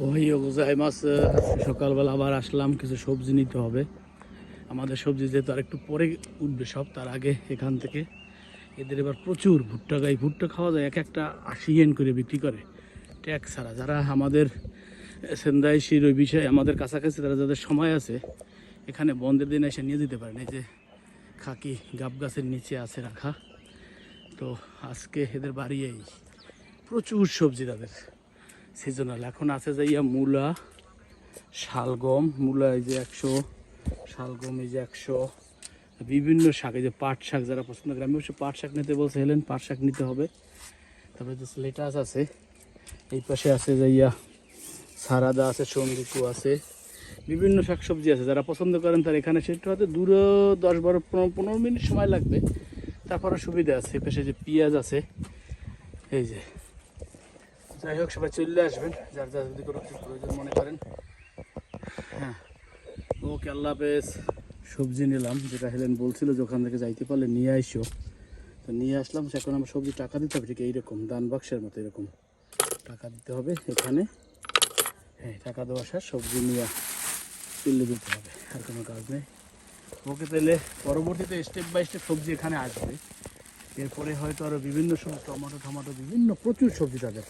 গোজাই মাছ সকালবেলা আবার আসলাম, কিছু সবজি নিতে হবে। আমাদের সবজি যেহেতু আর একটু পরে উঠবে সব, তার আগে এখান থেকে এদের এবার প্রচুর ভুট্টা গাই ভুট্টা খাওয়া যায় এক একটা আশি ইয়েন করে বিক্রি করে ট্যাক্স ছাড়া। যারা আমাদের সেন্দাইশির ওই বিষয়ে আমাদের কাছাকাছি, তারা যাদের সময় আছে, এখানে বন্ধের দিন এসে নিয়ে যেতে পারেন। এই যে খাকি গাব গাছের নিচে আছে রাখা। তো আজকে এদের বাড়ি এই প্রচুর সবজি তাদের। সিজনাল। এখন আছে যাইয়া মূলা, শালগম। মূলা এই যে একশো, শালগম এই যে একশো। বিভিন্ন শাক, এই যে পাট শাক যারা পছন্দ করে। আমি অবশ্য পাট শাক নিতে বলছে হেলেন, পাট শাক নিতে হবে। তারপরে যে লেটাস আছে। এই পাশে আছে যাইয়া সারাদা আছে সঙ্গিকু আছে। বিভিন্ন শাকসবজি আছে। যারা পছন্দ করেন তার এখানে সেটা হয়তো দূরে দশ বারো পনেরো পনেরো মিনিট সময় লাগবে। তারপরে সুবিধা আছে। পাশে যে পেঁয়াজ আছে। এই যে যাই হোক, সবাই চলে আসবেন। যার যার যদি কোনো কিছু প্রয়োজন মনে করেন। হ্যাঁ। ওকে, আল্লাহ হাফেজ। সবজি নিলাম, যেটা হেলেন বলছিল যে ওখান থেকে যাইতে পারলে নিয়ে আইসো। তো নিয়ে আসলাম এখন আমার সবজি টাকা দিতে হবে, ঠিক এইরকম, দান বাক্সের মতো এরকম। টাকা দিতে হবে এখানে। হ্যাঁ টাকা দেওয়া শেষ, সবজি নিয়ে তুলে দিতে হবে, আর কোনো কাজ নেই। ওকে, তাহলে পরবর্তীতে স্টেপ বাই স্টেপ সবজি এখানে আসবে। এরপরে হয়তো আরও বিভিন্ন সবজি টমেটো, টমাটো, বিভিন্ন প্রচুর সবজি তাদের